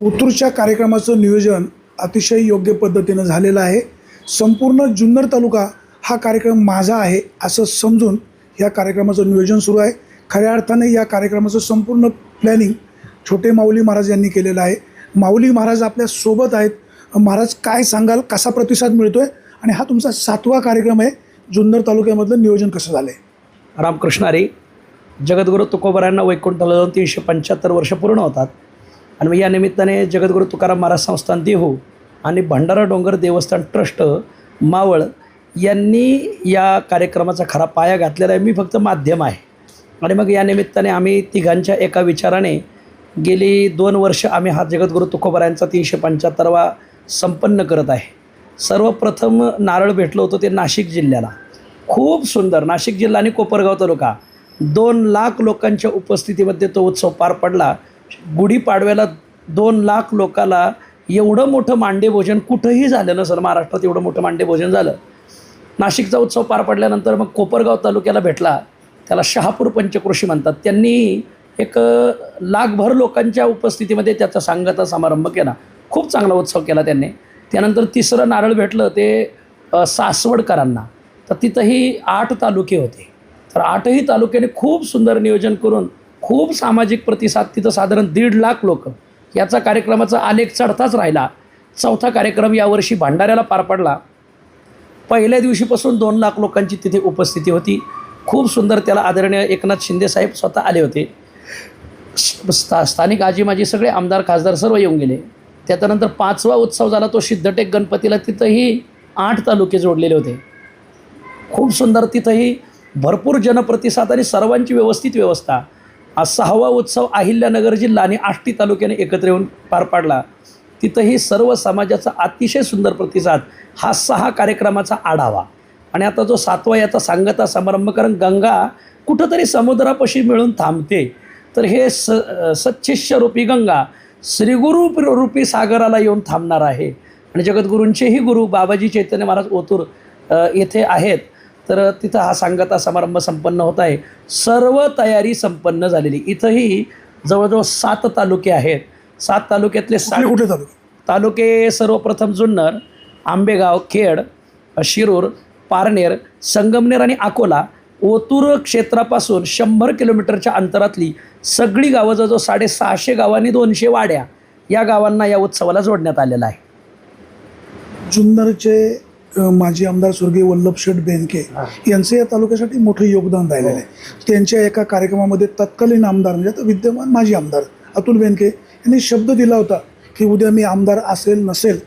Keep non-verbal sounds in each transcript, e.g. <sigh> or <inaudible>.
पुतूरच्या कार्यक्रमाचं नियोजन अतिशय योग्य पद्धतीनं झालेलं आहे. संपूर्ण जुन्नर तालुका हा कार्यक्रम माझा आहे असं समजून या कार्यक्रमाचं नियोजन सुरू आहे. खऱ्या अर्थाने या कार्यक्रमाचं संपूर्ण प्लॅनिंग छोटे माऊली महाराज यांनी केलेलं आहे. माऊली महाराज आपल्यासोबत आहेत. महाराज काय सांगाल? कसा प्रतिसाद मिळतो आहे आणि हा तुमचा सातवा कार्यक्रम आहे. जुन्नर तालुक्यामधलं नियोजन कसं झालं आहे रामकृष्ण हरी जगद्गुरू तुकोबारायांना वैकुंठाला जाऊन तीनशे पंच्याहत्तर वर्ष पूर्ण होतात. आणि मग या निमित्ताने जगद्गुरू तुकाराम महाराज संस्थान देहू आणि भंडारा डोंगर देवस्थान ट्रस्ट मावळ यांनी या कार्यक्रमाचा खरा पाया घातलेला आहे. मी फक्त माध्यम आहे. आणि मग या निमित्ताने आम्ही तिघांच्या एका विचाराने गेली दोन वर्ष आम्ही हा जगद्गुरू तुकोबारायांचा तीनशे पंच्याहत्तरवा संपन्न करत आहे. सर्वप्रथम नारळ भेटलो होतो ते नाशिक जिल्ह्याला. खूप सुंदर. नाशिक जिल्हा आणि कोपरगाव तालुका. दोन लाख लोकांच्या उपस्थितीमध्ये तो उत्सव पार पडला. गुढीपाडव्याला दोन लाख लोकाला एवढं मोठं मांडे भोजन कुठंही झालं नसेल महाराष्ट्रात एवढं मोठं मांडे भोजन झालं. नाशिकचा उत्सव पार पडल्यानंतर मग कोपरगाव तालुक्याला भेटला. त्याला शहापूर पंचकृषी म्हणतात. त्यांनी एक लाखभर लोकांच्या उपस्थितीमध्ये त्याचा सांगता समारंभ केला. खूप चांगला उत्सव केला त्यांनी. त्यानंतर तिसरं नारळ भेटलं ते सासवडकरांना. तर तिथंही आठ तालुके होते. तर आठही तालुक्याने खूप सुंदर नियोजन करून खूप सामाजिक प्रतिसाद तिथं साधारण दीड लाख लोक. याचा कार्यक्रमाचा आलेख चढताच राहिला. चौथा कार्यक्रम यावर्षी भांडाऱ्याला पार पडला. पहिल्या दिवशीपासून दोन लाख लोकांची तिथे उपस्थिती होती. खूप सुंदर त्याला आदरणीय एकनाथ शिंदेसाहेब स्वतः आले होते. स्था स्थानिक आजी माजी सगळे आमदार खासदार सर्व येऊन गेले. त्याच्यानंतर पाचवा उत्सव झाला तो सिद्धटेक गणपतीला. तिथंही आठ तालुके जोडलेले होते. खूप सुंदर तिथंही भरपूर जनप्रतिसाद आणि सर्वांची व्यवस्थित व्यवस्था. हा सहावा उत्सव अहिल्यानगर जिल्हा आणि आष्टी तालुक्याने एकत्र येऊन पार पाडला. तिथंही सर्व समाजाचा अतिशय सुंदर प्रतिसाद हा सहा कार्यक्रमाचा आढावा. आणि आता जो सातवा याचा सांगता समारंभ कारण गंगा कुठंतरी समुद्रापाशी मिळून थांबते. तर हे स सच्छिष्य रूपी गंगा श्रीगुरु रूपी सागराला येऊन थांबणार आहे. आणि जगद्गुरूंचेही गुरु बाबाजी चैतन्य महाराज ओतूर येथे आहेत. तर तिथं हा सांगता समारंभ संपन्न होत आहे. सर्व तयारी संपन्न झालेली. इथंही जवळजवळ सात तालुके आहेत. सात तालुक्यातले सात कुठले तालुके? तालुके सर्वप्रथम जुन्नर आंबेगाव खेड शिरूर पारनेर संगमनेर आणि अकोला. ओतूर क्षेत्रापासून शंभर किलोमीटरच्या अंतरातली सगळी गावं जवळजवळ साडेसहाशे गावांनी दोनशे वाड्या या गावांना या उत्सवाला जोडण्यात आलेला आहे. जुन्नरचे माजी आमदार स्वर्गीय वल्लभ शेठ बेनके यांचं या तालुक्यासाठी मोठं योगदान राहिलेलं आहे. त्यांच्या एका कार्यक्रमामध्ये तत्कालीन आमदार म्हणजे आता विद्यमान माजी आमदार अतुल बेनके यांनी शब्द दिला होता की उद्या मी आमदार असेल नसेल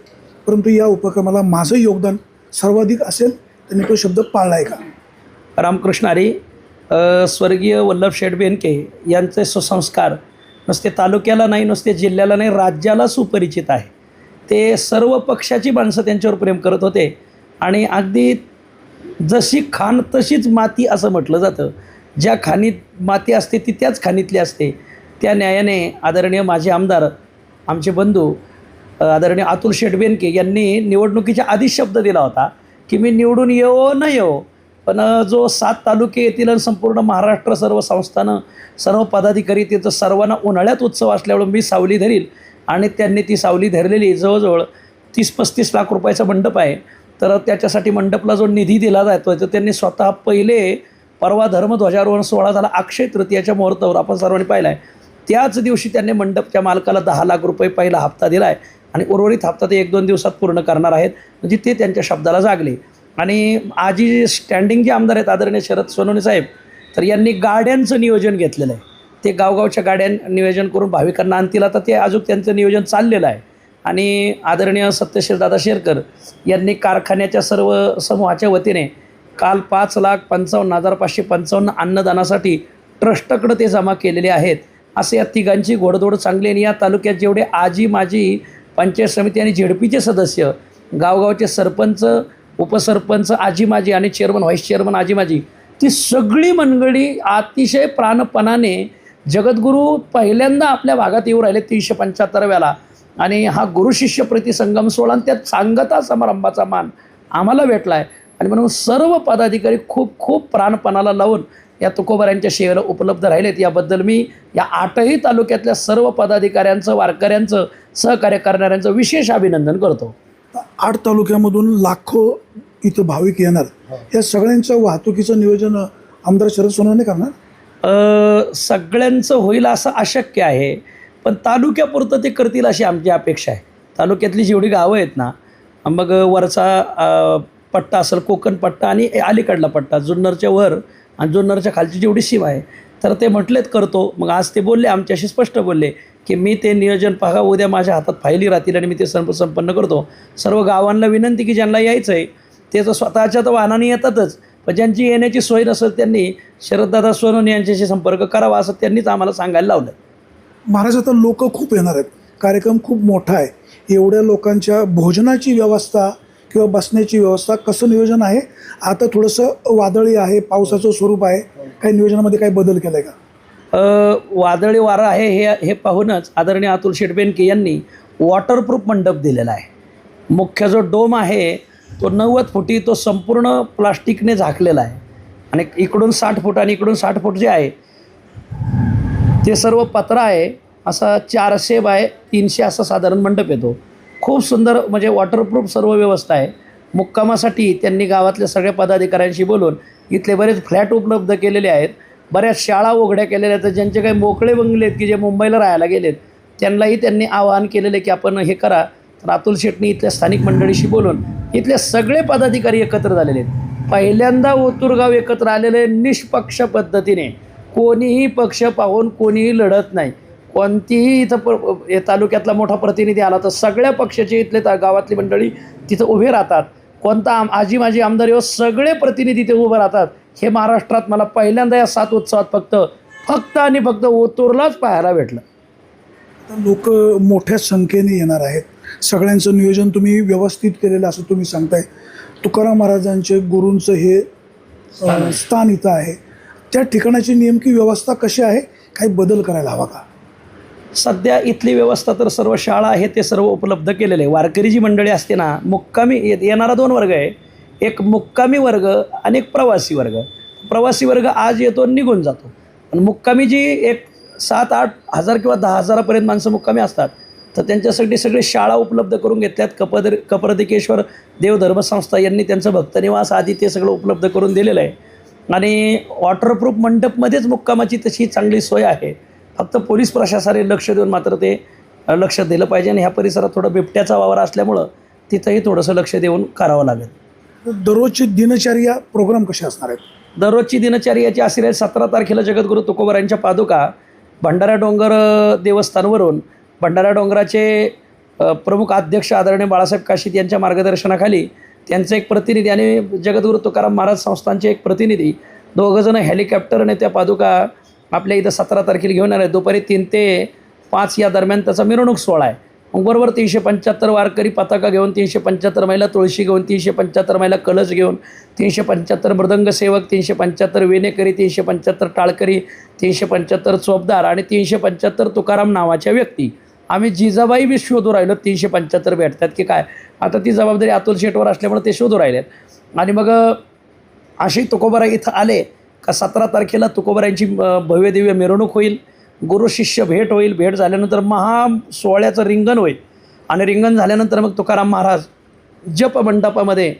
परंतु या उपक्रमाला माझं योगदान सर्वाधिक असेल त्यांनी तो शब्द पाळला आहे का? रामकृष्ण अ, स्वर्गीय वल्लभ शेठ बेनके यांचे सुसंस्कार नुसते तालुक्याला नाही नुसते जिल्ह्याला नाही राज्याला सुपरिचित आहे. ते सर्व पक्षाची माणसं त्यांच्यावर प्रेम करत होते. आणि अगदी जशी खाण तशीच माती असं म्हटलं जातं. ज्या खाणीत माती असते ती त्याच खाणीतली असते. त्या न्यायाने आदरणीय माझे आमदार आमचे बंधू आदरणीय अतुल शेठ बेनके यांनी निवडणुकीच्या आधीच शब्द दिला होता की मी निवडून येवो न येवो पण जो सात तालुके येतील आणि संपूर्ण महाराष्ट्र सर्व संस्थानं सर्व पदाधिकारी तिथं सर्वांना उन्हाळ्यात उत्सव असल्यामुळे मी सावली धरील आणि त्यांनी ती सावली धरलेली जवळजवळ तीस पस्तीस लाख रुपयाचा मंडप आहे. तर त्याच्यासाठी मंडपला जो निधी दिला जातो तर त्यांनी स्वतः पहिले परवा धर्मध्वजारोहण सोहळा झाला अक्षय तृतीयाच्या मुहूर्तावर आपण सर्वांनी पाहिला आहे त्याच दिवशी त्यांनी मंडपच्या मालकाला दहा लाख रुपये पहिला हप्ता दिला आहे आणि उर्वरित हप्ता ते एक दोन दिवसात पूर्ण करणार आहेत. म्हणजे ते त्यांच्या शब्दाला जागले. आणि आजी स्टँडिंग जे आमदार आहेत आदरणीय शरद सोनवणे साहेब तर यांनी गाड्यांचं नियोजन घेतलेलं आहे. ते गावगावच्या गाड्यां नियोजन करून भाविकांना आणतील. आता ते अजून त्यांचं नियोजन चाललेलं आहे. आणि आदरणीय सत्यशील दादा शेरकर यांनी कारखान्याच्या सर्व समूहाच्या वतीने काल पाच लाख पंचावन्न हजार पाचशे पंचावन्न अन्नदानासाठी ट्रस्टकडं ते जमा केलेले आहेत. असे या तिघांची घोडदोड चांगली आणि या तालुक्यात जेवढे आजी माजी पंचायत समिती आणि झेडपीचे सदस्य गावगावचे सरपंच उपसरपंच आजी माजी आणि चेअरमन व्हाईस चेअरमन आजी माजी ती सगळी मंडळी अतिशय प्राणपणाने जगद्गुरू पहिल्यांदा आपल्या भागात येऊ राहिले तीनशे पंच्याहत्तराव्याला. आणि हा गुरुशिष्य प्रतिसंगम सोहळा आणि त्यात सांगता समारंभाचा मान आम्हाला भेटला आहे आणि म्हणून सर्व पदाधिकारी खूप खूप प्राणपणाला लावून या तुकोबारांच्या सेवेला उपलब्ध राहिलेत. याबद्दल मी या आठही तालुक्यातल्या सर्व पदाधिकाऱ्यांचं वारकऱ्यांचं सहकार्य करणाऱ्यांचं विशेष अभिनंदन करतो. आठ तालुक्यामधून लाखो इथं भाविक येणार. या सगळ्यांच्या वाहतुकीचं नियोजन आमदार शरद सोनवणे करणार? सगळ्यांचं होईल असं अशक्य आहे. पण तालुक्यापुरतं ते करतील अशी आमची अपेक्षा आहे. तालुक्यातली जेवढी गावं आहेत ना मग वरचा पट्टा असेल कोकण पट्टा आणि अलीकडला पट्टा जुन्नरच्या वर आणि जुन्नरच्या खालची जेवढी शिव आहे तर ते म्हटलेत करतो. मग आज ते बोलले आमच्याशी स्पष्ट बोलले की मी ते नियोजन पहा उद्या माझ्या हातात फायली राहतील आणि मी ते संप संपन्न करतो. सर्व गावांना विनंती की ज्यांना यायचं आहे ते तर स्वतःच्या तर वाहनाने येतातच पण ज्यांची येण्याची सोय नसेल त्यांनी शरददादा सोनवणे यांच्याशी संपर्क करावा असं त्यांनीच आम्हाला सांगायला लावलं. महाराज आता लोक खूप येणार आहेत. कार्यक्रम खूप मोठा आहे. एवढ्या लोकांच्या भोजनाची व्यवस्था किंवा बसण्याची व्यवस्था कसं नियोजन आहे? आता थोडंसं वादळी आहे पावसाचं स्वरूप आहे. काही नियोजनामध्ये काही बदल केला आहे का वादळी वारा आहे हे हे पाहूनच आदरणीय अतुल शेटबेनके यांनी वॉटरप्रूफ मंडप दिलेला आहे. मुख्य जो डोम आहे तो नव्वद फुटी तो संपूर्ण प्लास्टिकने झाकलेला आहे. आणि इकडून साठ फूट आणि इकडून साठ फूट जे आहे ते सर्व पत्रा आहे असा चारशे बाय तीनशे असा साधारण मंडप येतो. खूप सुंदर म्हणजे वॉटरप्रूफ सर्व व्यवस्था आहे. मुक्कामासाठी त्यांनी गावातल्या सगळ्या पदाधिकाऱ्यांशी बोलून इथले बरेच फ्लॅट उपलब्ध केलेले आहेत. बऱ्याच शाळा उघड्या केलेल्या आहेत. ज्यांचे काही मोकळे बंगले आहेत की जे मुंबईला राहायला गेलेत त्यांनाही त्यांनी आवाहन केलेलं आहे की आपण हे करा. तर अतुल शेटनी इथल्या स्थानिक मंडळीशी बोलून इथले सगळे पदाधिकारी एकत्र झालेले आहेत. पहिल्यांदा ओतूरगाव एकत्र आलेले निष्पक्ष पद्धतीने. कोणीही पक्ष पाहून कोणीही लढत नाही. कोणतीही इथं प तालुक्यातला मोठा प्रतिनिधी आला तर सगळ्या पक्षाचे इथले ता गावातली मंडळी तिथं उभे राहतात. कोणता आम आजी माझी आमदार येऊ सगळे प्रतिनिधी ते उभे राहतात. हे महाराष्ट्रात मला पहिल्यांदा या सात उत्सवात फक्त फक्त आणि फक्त ओतूरलाच पाहायला भेटलं. आता लोक मोठ्या संख्येने येणार आहेत. सगळ्यांचं नियोजन तुम्ही व्यवस्थित केलेलं असं तुम्ही सांगताय. तुकाराम महाराजांचे गुरूंचं हे स्थान इथं आहे. त्या ठिकाणाची नेमकी व्यवस्था कशी आहे? काही बदल करायला हवा का? सध्या इथली व्यवस्था तर सर्व शाळा आहे ते सर्व उपलब्ध केलेले आहे वारकरी जी मंडळी असते ना मुक्कामी येणारा दोन वर्ग आहे. एक मुक्कामी वर्ग आणि एक प्रवासी वर्ग. प्रवासी वर्ग आज येतो आणि निघून जातो. आणि मुक्कामी जी एक सात आठ हजार किंवा दहा हजारापर्यंत माणसं मुक्कामी असतात तर त्यांच्यासाठी सगळे शाळा उपलब्ध करून घेतल्यात. कपद कपरदिकेश्वर देवधर्म संस्था यांनी त्यांचं भक्तनिवास आदी ते सगळं उपलब्ध करून दिलेलं आहे. आणि वॉटरप्रूफ मंडपमध्येच मुक्कामाची तशी चांगली सोय आहे. फक्त पोलीस प्रशासनाने लक्ष देऊन मात्र ते लक्ष दिलं पाहिजे आणि ह्या परिसरात थोडं बिबट्याचा वावर असल्यामुळं तिथंही थोडंसं लक्ष देऊन करावं लागेल. दररोजची दिनचर्या प्रोग्राम कसे असणार आहेत? दररोजची दिनचर्याची आहे सतरा तारखेला जगद्गुरू तुकोबारांच्या पादुका भंडारा डोंगर देवस्थानवरून भंडारा डोंगराचे प्रमुख अध्यक्ष आदरणीय बाळासाहेब काशीत यांच्या मार्गदर्शनाखाली त्यांचे एक प्रतिनिधी आणि जगद्गुरु तुकाराम महाराज संस्थांचे एक प्रतिनिधी. दोघंजणं हेलिकॉप्टरने त्या पादुका आपल्या इथं सतरा तारखेला घेऊन येणार दुपारी तीन ते पाच या दरम्यान त्याचा मिरवणूक सोहळा आहे. मग बरोबर तीनशे पंच्याहत्तर वारकरी पताका घेऊन तीनशे पंच्याहत्तर महिला तुळशी घेऊन तीनशे पंच्याहत्तर महिला कलश घेऊन तीनशे पंच्याहत्तर मृदंग सेवक तीनशे पंच्याहत्तर विनेकरी तीनशे पंच्याहत्तर टाळकरी तीनशे पंच्याहत्तर चोपदार आणि तीनशे पंच्याहत्तर तुकाराम नावाच्या व्यक्ती. आम्ही जिजाबाई बी शोधू राहिलो तीनशे पंच्याहत्तर भेटतात की काय? आता ती जबाबदारी अतुल शेटवर असल्यामुळे ते शोधू राहिलेत. आणि मग अशी तुकोबरा इथं आले का सतरा तारखेला तुकोबारांची भव्यदिव्य मिरवणूक होईल गुरु शिष्य भेट होईल भेट झाल्यानंतर महा सोहळ्याचं रिंगण होईल. आणि रिंगण झाल्यानंतर मग तुकाराम महाराज जप मंडपामध्ये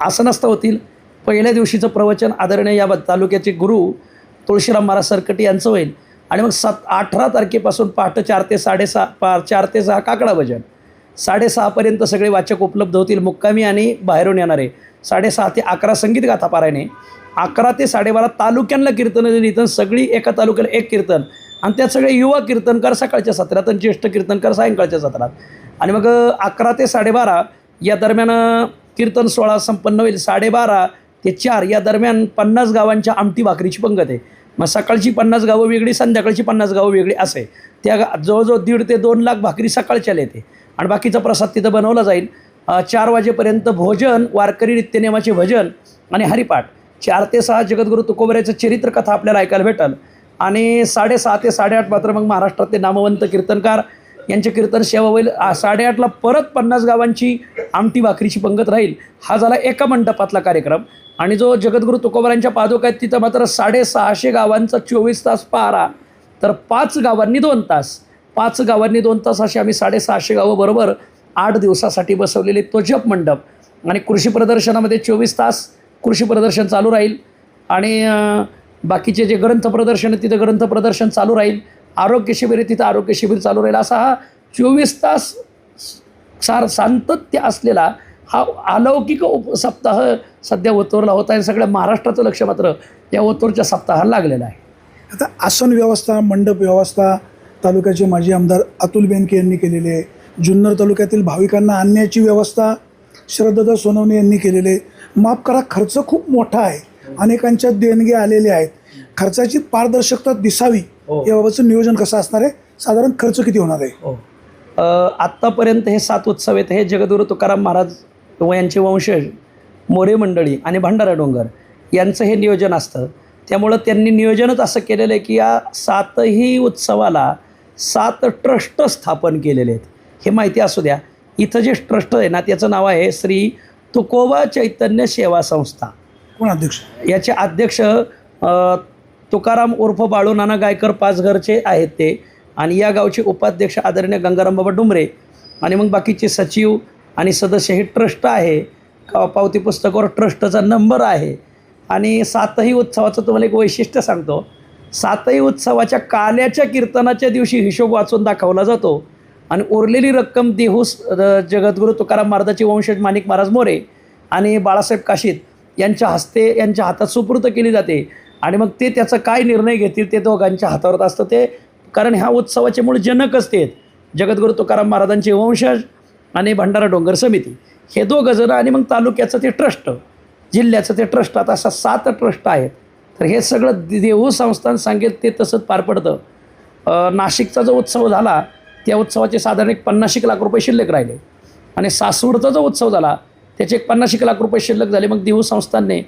आसनस्थ होतील. पहिल्या दिवशीचं प्रवचन आदरणीय या तालुक्याचे गुरु तुळशीराम महाराज सरकटी यांचं होईल. आणि मग सात अठरा तारखेपासून पहाटे चार ते साडेसहा पा चार ते सहा काकडा भजन. साडेसहापर्यंत सगळे वाचक उपलब्ध होतील. मुक्कामी आणि बाहेरून येणारे. साडेसहा ते अकरा संगीत गाथा पारायणे. अकरा ते साडेबारा तालुक्यांना कीर्तन दिली तर सगळी एका तालुक्याला एक कीर्तन. आणि त्यात सगळे युवा कीर्तनकार सकाळच्या सत्रात आणि ज्येष्ठ कीर्तनकार सायंकाळच्या सत्रात. आणि मग अकरा ते साडेबारा या दरम्यान कीर्तन सोहळा संपन्न होईल. साडेबारा ते चार या दरम्यान पन्नास गावांच्या आमटी भाकरीची पंगत आहे. मग सकाळची पन्नास गावं वेगळी संध्याकाळची पन्नास गावं वेगळी असे त्या जवळजवळ दीड ते दोन लाख भाकरी सकाळच्याला येते आणि बाकीचा प्रसाद तिथं बनवला जाईल. चार वाजेपर्यंत भोजन वारकरी नित्यनेमाचे भजन आणि हरिपाठ. चार ते सहा जगद्गुरू तुकोबऱ्याचं चरित्रकथा आपल्याला ऐकायला भेटल. आणि साडेसहा ते साडेआठ मात्र मग महाराष्ट्रातले नामवंत कीर्तनकार यांचे कीर्तन सेवा होईल. साडेआठला परत पन्नास गावांची आमटी भाकरीची पंगत राहील. हा झाला एका मंडपातला कार्यक्रम. आणि जो जगद्गुरू तुकोबारांच्या पादुका आहेत तिथं मात्र साडेसहाशे गावांचा चोवीस तास पारा. तर पाच गावांनी दोन तास. पाच गावांनी दोन तास असे आम्ही साडेसहाशे गावं बरोबर आठ दिवसासाठी बसवलेले तो जप मंडप. आणि कृषी प्रदर्शनामध्ये चोवीस तास कृषी प्रदर्शन चालू राहील. आणि बाकीचे जे ग्रंथ प्रदर्शन आहे तिथं ग्रंथ प्रदर्शन चालू राहील. आरोग्य शिबिर आहे तिथं आरोग्य शिबिर चालू राहील. असा हा चोवीस तास सार सातत्य असलेला हा अलौकिक उप सप्ताह सध्या ओतूरला होत आहे. सगळ्या महाराष्ट्राचं लक्ष मात्र या ओतूरच्या सप्ताहाला लागलेलं आहे. आता आसन व्यवस्था मंडप व्यवस्था तालुक्याचे माजी आमदार अतुल बेनके यांनी केलेली आहे जुन्नर तालुक्यातील भाविकांना आणण्याची व्यवस्था शरददा सोनवणे यांनी केलेली आहे माफ करा खर्च खूप मोठा आहे. अनेकांच्या देणगे आलेले आहेत. खर्चाची पारदर्शकता दिसावी हो. याबाबतचं नियोजन कसं असणार आहे? साधारण खर्च किती होणार आहे? हो. आत्तापर्यंत हे सात उत्सव आहेत. हे जगद्गुरू तुकाराम महाराज व यांचे वंशज मोरे मंडळी आणि भंडारा डोंगर यांचं हे नियोजन असतं. त्यामुळं त्यांनी नियोजनच असं केलेलं आहे की या सातही उत्सवाला सात ट्रस्ट स्थापन केलेले आहेत. हे माहिती असू द्या. इथं जे ट्रस्ट आहे ना त्याचं नाव आहे श्री तुकोबा चैतन्य सेवा संस्था. कोण अध्यक्ष? याचे अध्यक्ष तुकाराम उर्फ बाळूनाना गायकर पाचघरचे आहेत ते. आणि या गावचे उपाध्यक्ष आदरणीय गंगाराम बाबा डुमरे. आणि मग बाकीचे सचिव आणि सदस्य हे ट्रस्ट आहे. का- पावती पुस्तकावर ट्रस्टचा नंबर आहे. आणि सातही उत्सवाचं तुम्हाला एक वैशिष्ट्य सांगतो. सातही उत्सवाच्या काल्याच्या कीर्तनाच्या दिवशी हिशोब वाचून दाखवला जातो. आणि उरलेली रक्कम देहूस जगद्गुरू तुकाराम महाराजाचे वंशज माणिक महाराज मोरे आणि बाळासाहेब काशीत यांच्या हस्ते यांच्या हातात सुपूर्त केली जाते. आणि मग ते त्याचा काय निर्णय घेतील ते दोघांच्या हातावर असतं ते. कारण ह्या उत्सवाचे मूळ जनकच ते आहेत. जगद्गुरू तुकाराम महाराजांचे वंशज आणि भंडारा डोंगर समिती. हे दोघं जण आणि मग तालुक्याचं ते ट्रस्ट जिल्ह्याचं ते ट्रस्ट आता असा सात ट्रस्ट आहेत. तर हे सगळं देहू संस्थान सांगेल ते तसंच पार पडतं. नाशिकचा जो उत्सव झाला त्या उत्सवाचे साधारण एक पन्नास एक लाख रुपये शिल्लक राहिले. आणि सासवडचा जो उत्सव झाला त्याचे एक पन्नास एक लाख रुपये शिल्लक झाले मग देहू संस्थानने.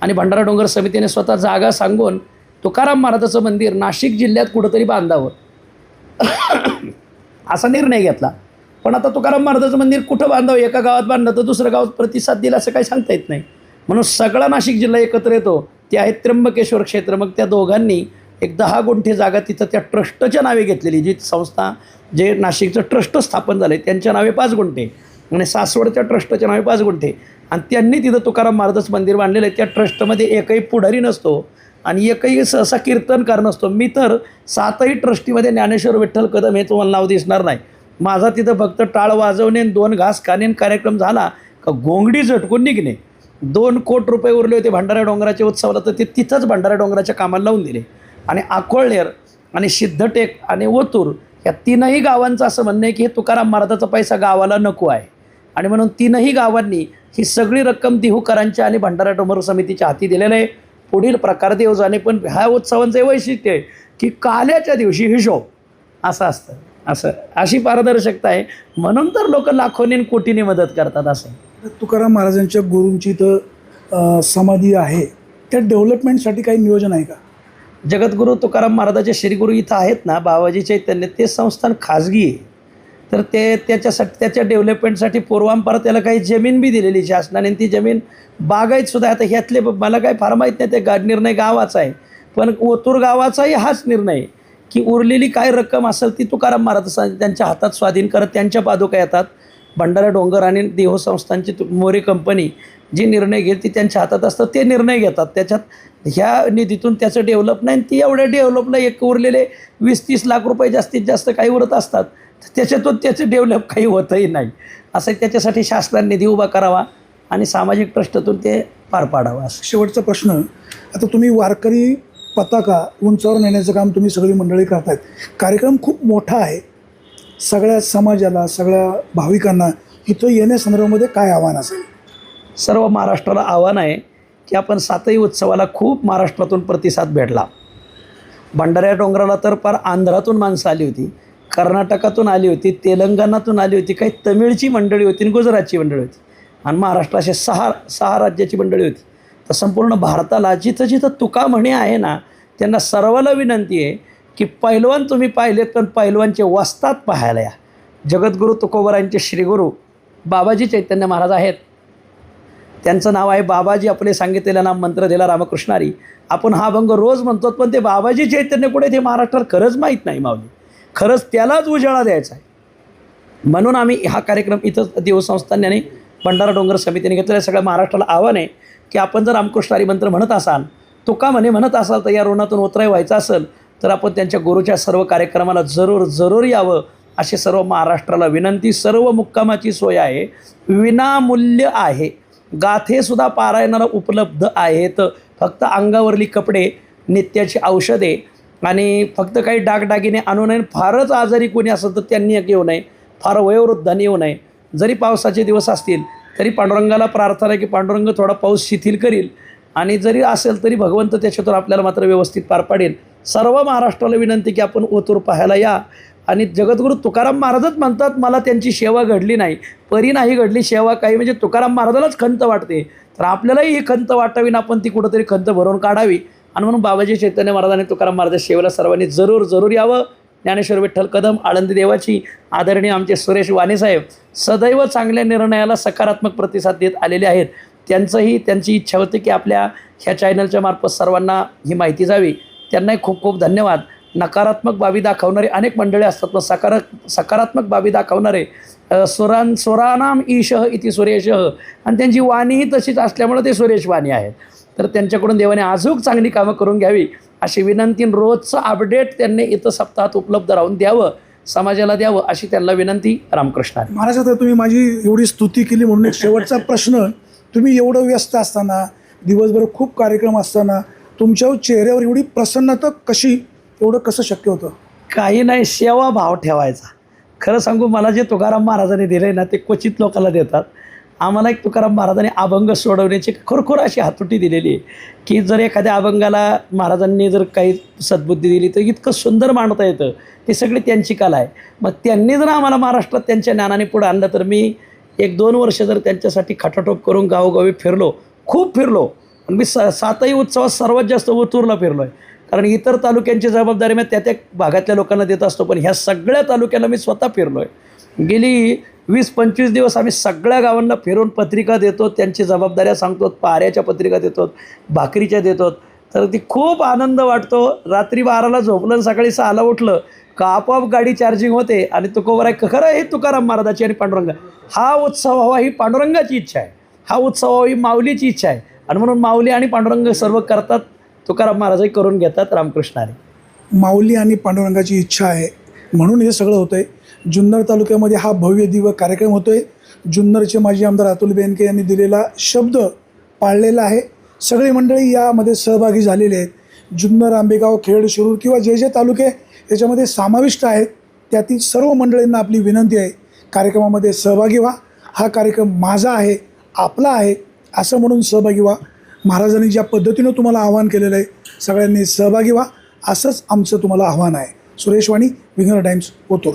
आणि भंडारा डोंगर समितीने स्वतः जागा सांगून तुकाराम महाराजाचं मंदिर नाशिक जिल्ह्यात कुठंतरी बांधावं. <coughs> असा निर्णय घेतला. पण आता तुकाराम महाराजाचं मंदिर कुठं बांधावं? एका गावात बांधलं तर दुसऱ्या गावात प्रतिसाद दिला असं काही सांगता येत नाही. म्हणून सगळा नाशिक जिल्हा एकत्र येतो. ते आहे त्र्यंबकेश्वर क्षेत्र. मग त्या दोघांनी एक दहा गुंठे जागा तिथं त्या ट्रस्टच्या नावे घेतलेली जी संस्था जे नाशिकचं ट्रस्ट स्थापन झालं आहे त्यांच्या नावे पाच गुंठे म्हणजे सासवडच्या ट्रस्टच्या नावे पाच गुंठे. आणि त्यांनी तिथं तुकाराम महाराजचं मंदिर बांधलेलं आहे. त्या ट्रस्टमध्ये एकही पुढारी नसतो आणि एकही सहसा कीर्तनकार नसतो. मी तर सातही ट्रस्टीमध्ये ज्ञानेश्वर विठ्ठल कदम हे तुम्हाला नाव दिसणार नाही. माझा तिथं फक्त टाळ वाजवणे दोन घास खाणे कार्यक्रम झाला का गोंगडी झटकून निघणे. दोन कोट रुपये उरले होते भंडारा डोंगराच्या उत्सवाला तर ते तिथंच भंडारा डोंगराच्या कामाला लावून दिले. आणि आकोळनेर आणि सिद्धटेक आणि ओतूर या तीनही गावांचं असं म्हणणं आहे की हे तुकाराम महाराजाचा पैसा गावाला नको आहे. आणि म्हणून तीनही गावांनी ही सगळी रक्कम दिहूकरांच्या आणि भंडारा डोंगर समितीच्या हाती दिलेलं आहे. पुढील प्रकार देव जाणे पण ह्या उत्सवांचं हे वैशिष्ट्य आहे की काल्याच्या दिवशी हिशोब असं असतं. असं अशी पारदर्शकता आहे. म्हणून तर लोक लाखोनी कोटीने मदत करतात असं. तुकाराम महाराजांच्या गुरूंची इथं अ, समाधी आहे. त्या डेव्हलपमेंटसाठी काही नियोजन आहे का? जगद्गुरू तुकाराम महाराजाचे श्रीगुरू इथं आहेत ना बाबाजी चैतन्य ते संस्थान खाजगी आहे. तर ते त्याच्यासाठी त्याच्या डेव्हलपमेंटसाठी पूर्वांपार त्याला काही जमीन बी दिलेली शासनाने आणि ती जमीन बागायत सुद्धा आता ह्यातले मला काही फार माहीत नाही ते गा निर्णय गावाचा आहे. पण ओतूर गावाचाही हाच निर्णय आहे. की उरलेली काय रक्कम असेल ती तुकाराम महाराज त्यांच्या हातात स्वाधीन करत त्यांच्या पादुका येतात. भंडारा डोंगर आणि देहो संस्थांची तु- मोरे कंपनी जी निर्णय घेत ती त्यांच्या हातात असतं ते निर्णय घेतात. त्याच्यात ह्या निधीतून त्याचं डेव्हलप नाही आणि ती एवढ्या डेव्हलपला एक उरलेले वीस तीस लाख रुपये जास्तीत जास्त काही उरत असतात. तर त्याच्यातून त्याचं डेव्हलप काही होतही नाही. असं त्याच्यासाठी शासनाने निधी उभा करावा आणि सामाजिक ट्रस्टातून ते पार पाडावं असं. शेवटचा प्रश्न आता तुम्ही वारकरी पताका उंचावर नेण्याचं काम तुम्ही सगळी मंडळी करतायत. कार्यक्रम खूप मोठा आहे. सगळ्या समाजाला सगळ्या भाविकांना इथं येण्यासंदर्भामध्ये काय आव्हान असेल? सर्व महाराष्ट्राला आव्हान आहे की आपण सातही उत्सवाला खूप महाराष्ट्रातून प्रतिसाद भेटला. भंडाऱ्या डोंगराला तर फार आंध्रातून माणसं आली होती कर्नाटकातून आली होती तेलंगणातून आली होती काही तमिळची मंडळी होती आणि गुजरातची मंडळी होती. आणि महाराष्ट्र असे सहा सहा राज्याची मंडळी होती. संपूर्ण भारताला जिथं जिथं तुका म्हणे आहे ना त्यांना सर्वाला विनंती आहे की पैलवान तुम्ही पाहिलेत पण पैलवानचे वस्तात पाहायला या. जगद्गुरू तुकोबरांचे श्रीगुरू बाबाजी चैतन्य महाराज आहेत. त्यांचं नाव आहे बाबाजी आपले सांगितलेलं नाम मंत्र दिला रामकृष्णारी. आपण हा अभंग रोज म्हणतो पण ते बाबाजी चैतन्य कुठे ते महाराष्ट्रात खरंच माहीत नाही माऊली. खरंच त्यालाच उजाळा द्यायचा आहे. म्हणून आम्ही हा कार्यक्रम इथं देवसंस्थांनी आणि भंडारा डोंगर समितीने घेतलेला सगळ्या महाराष्ट्राला आव्हान आहे. की आपण जर रामकृष्णारी मंत्र म्हणत असाल तुका म्हणे म्हणत असाल तर या ऋणातून उतराय व्हायचं असेल तर आपण त्यांच्या गुरुच्या सर्व कार्यक्रमाला जरूर जरूर यावं अशी सर्व महाराष्ट्राला विनंती. सर्व मुक्कामाची सोय आहे. विनामूल्य आहे. गाथेसुद्धा पारायणाला उपलब्ध आहेत. फक्त अंगावरली कपडे नित्याची औषधे आणि फक्त काही डागडागिने आणू नये. फारच आजारी कोणी असेल तर त्यांनी घेऊ येऊ नये. फार वयोवृद्धांनी येऊ नये. जरी पावसाचे दिवस असतील तरी पांडुरंगाला प्रार्थना आहे की पांडुरंग थोडा पाऊस शिथिल करील. आणि जरी असेल तरी भगवंत त्याच्यातून आपल्याला मात्र व्यवस्थित पार पाडेल. सर्व महाराष्ट्राला विनंती की आपण ओतूर पाहायला या. आणि जगद्गुरू तुकाराम महाराजच म्हणतात मला त्यांची सेवा घडली नाही. परी नाही घडली सेवा काही. म्हणजे तुकाराम महाराजालाच खंत वाटते. तर आपल्यालाही ही खंत वाटावी ना आपण ती कुठंतरी खंत भरून काढावी. आणि म्हणून बाबाजी चैतन्य महाराजांनी तुकाराम महाराज सेवेला सर्वांनी जरूर जरूर यावं. ज्ञानेश्वर विठ्ठल कदम आळंदी देवाची आदरणीय आमचे सुरेश वाणीसाहेब सदैव चांगल्या निर्णयाला सकारात्मक प्रतिसाद देत आलेले आहेत. त्यांचंही त्यांची इच्छा होती की आपल्या ह्या चॅनलच्या मार्फत सर्वांना ही माहिती जावी. त्यांनाही खूप खूप धन्यवाद. नकारात्मक बाबी दाखवणारे अनेक मंडळे असतात पण सकारा सकारात्मक बाबी दाखवणारे स्वरां सुरान सुरानाम ईशः इति सुरेशः. आणि त्यांची वाणीही तशीच असल्यामुळे ते सुरेश वाणी आहेत. तर त्यांच्याकडून देवाने अजून चांगली कामं करून घ्यावी. अशी विनंती रोजचं अपडेट त्यांनी इथं सप्ताहात उपलब्ध राहून द्यावं समाजाला द्यावं अशी त्यांना विनंती रामकृष्ण महाराज आता तुम्ही माझी एवढी स्तुती केली म्हणून एक शेवटचा <laughs> प्रश्न तुम्ही एवढं व्यस्त असताना दिवसभर खूप कार्यक्रम असताना तुमच्या चेहऱ्यावर एवढी प्रसन्नता कशी एवढं कसं शक्य होतं? काही नाही सेवा भाव ठेवायचा. खरं सांगू मला जे तुकाराम महाराजांनी दिले ना ते क्वचित लोकांना देतात. आम्हाला एक तुकाराम महाराजांनी अभंग सोडवण्याची खरोखर अशी हातोटी दिलेली आहे की जर एखाद्या अभंगाला महाराजांनी जर काही सद्बुद्धी दिली तर इतकं सुंदर मांडता येतं. ती सगळी त्यांची कला आहे. मग त्यांनी जर आम्हाला महाराष्ट्रात त्यांच्या ज्ञानाने पुढं आणलं तर मी एक दोन वर्ष जर त्यांच्यासाठी खटाटोप करून गावोगावी फिरलो खूप फिरलो आणि मी स सातही उत्सवात सर्वात जास्त ओतूरला फिरलो आहे कारण इतर तालुक्यांची जबाबदारी मी त्या त्या भागातल्या लोकांना देत असतो पण ह्या सगळ्या तालुक्याला मी स्वतः फिरलो आहे गेली वीस पंचवीस दिवस आम्ही सगळ्या गावांना फिरून पत्रिका देतो त्यांची जबाबदाऱ्या सांगतो पाऱ्याच्या पत्रिका देतो भाकरीच्या देतो. तर ती खूप आनंद वाटतो. रात्री बाराला झोपलं सकाळी सहाला उठलं का आपोआप गाडी चार्जिंग होते आणि तुकोबर आहे खरं हे तुकाराम महाराजाची आणि पांडुरंग. हा उत्सव हवा ही पांडुरंगाची इच्छा आहे. हा उत्सव व्हावा ही माऊलीची इच्छा आहे. आणि म्हणून माऊली आणि पांडुरंग सर्व करतात तुकाराम महाराजही करून घेतात रामकृष्णाने माऊली आणि पांडुरंगाची इच्छा आहे. म्हणून हे सगळं होतं आहे जुन्नर तालुक्यामध्ये हा भव्य दिव्य कार्यक्रम होतो आहे जुन्नरचे माजी आमदार अतुल बेनके यांनी दिलेला शब्द पाळलेला आहे. सगळी मंडळी यामध्ये सहभागी झालेले आहेत. जुन्नर आंबेगाव खेड शिरूर किंवा जे जे तालुके याच्यामध्ये समाविष्ट आहेत त्यातील सर्व मंडळींना आपली विनंती आहे. कार्यक्रमामध्ये सहभागी व्हा. हा कार्यक्रम माझा आहे आपला आहे असं म्हणून सहभागी व्हा. महाराजांनी ज्या पद्धतीनं तुम्हाला आवाहन केलेलं आहे सगळ्यांनी सहभागी व्हा. असंच आमचं तुम्हाला आव्हान आहे. Suresh Vani winger times Otur.